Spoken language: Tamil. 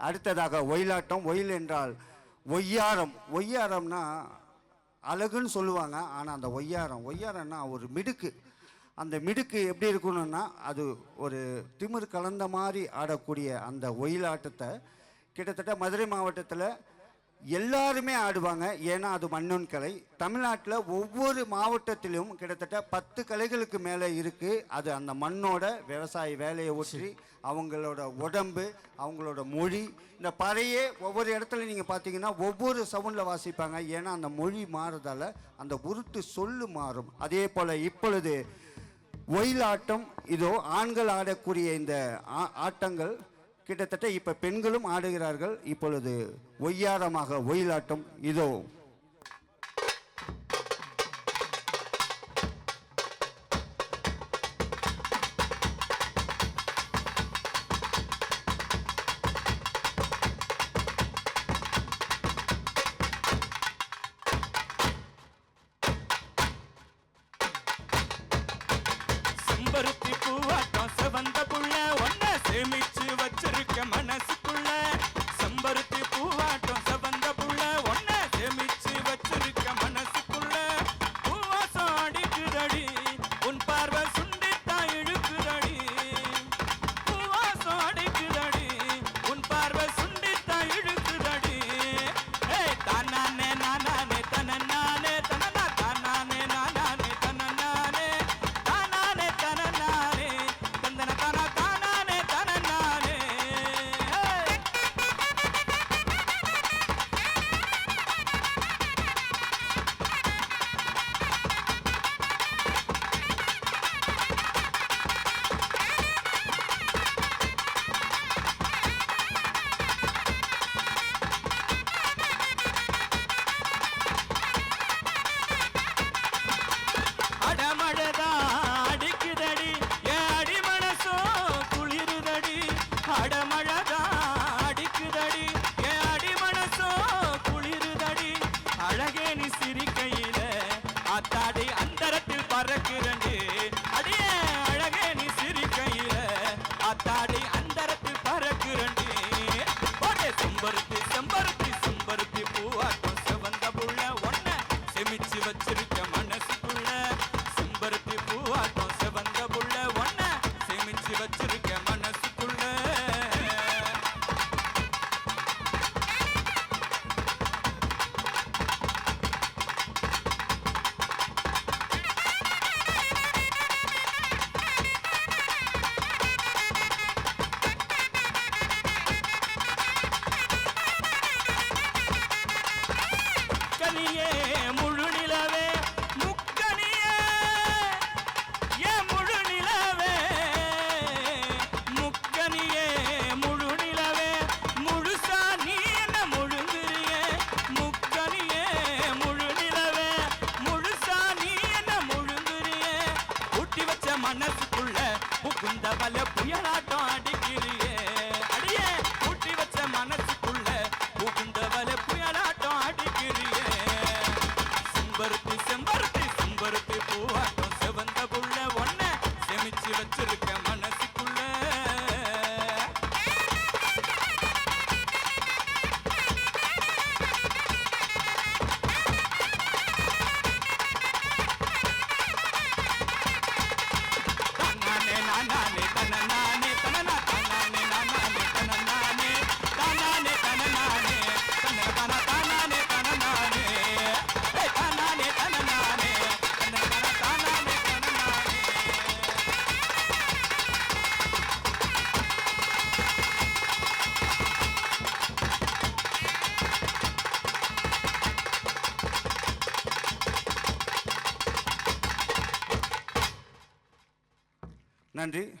அடுத்ததாக ஒயிலாட்டம். ஒயில் என்றால் ஒய்யாரம். ஒய்யாரம்னா அழகுன்னு சொல்லுவாங்க ஆனால் அந்த ஒய்யாரம். ஒய்யாரம்னா ஒரு மிடுக்கு. அந்த மிடுக்கு எப்படி இருக்கணும்னா அது ஒரு திமிர் கலந்த மாதிரி ஆடக்கூடிய அந்த ஒயிலாட்டத்தை கிட்டத்தட்ட மதுரை மாவட்டத்தில் எல்லாருமே ஆடுவாங்க. ஏன்னா அது மண்ணொன் கலை. தமிழ்நாட்டில் ஒவ்வொரு மாவட்டத்திலும் கிட்டத்தட்ட பத்து கலைகளுக்கு மேலே இருக்குது அது அந்த மண்ணோட விவசாய வேலையை ஒற்றி அவங்களோட உடம்பு அவங்களோட மொழி. இந்த பறையே ஒவ்வொரு இடத்துல நீங்கள் பார்த்தீங்கன்னா ஒவ்வொரு சவுண்டில் வாசிப்பாங்க. ஏன்னா அந்த மொழி மாறுறதால அந்த உருட்டு சொல்லு மாறும். அதே போல் இப்பொழுது ஒயிலாட்டம் இதோ ஆண்கள் ஆடக்கூடிய இந்த ஆ- ஆட்டங்கள் கிட்டத்தட்ட இப்போ பெண்களும் ஆடுகிறார்கள். இப்பொழுது ஒய்யாரமாக ஒயிலாட்டம் இதோ. செம்பருத்தி பூவாட்டம் செவந்த புள்ள ஒன்ன சேமிச்சு அந்தரத்தில் பறக்குறண்டு அடியே அழகே நீ சிரிக்கையில அத்தாடி அந்தரத்தில் பறக்குறண்டு ஓடே செம்பருத்து செம்பருத்தி. மனசுக்குள்ள புகுந்த வல புயலாட்டம் அடிக்கிறியே. அடியே ஊட்டி வச்ச மனசுக்குள்ள புகுந்த வல புயலாட்டம் அடிக்கிறியே. செம்பருத்தி செம்பருத்தி செம்பருத்தி பூவாட்டம் செவந்த புள்ள ஒன்ன செமிச்சு வச்சிருக்க. நன்றி.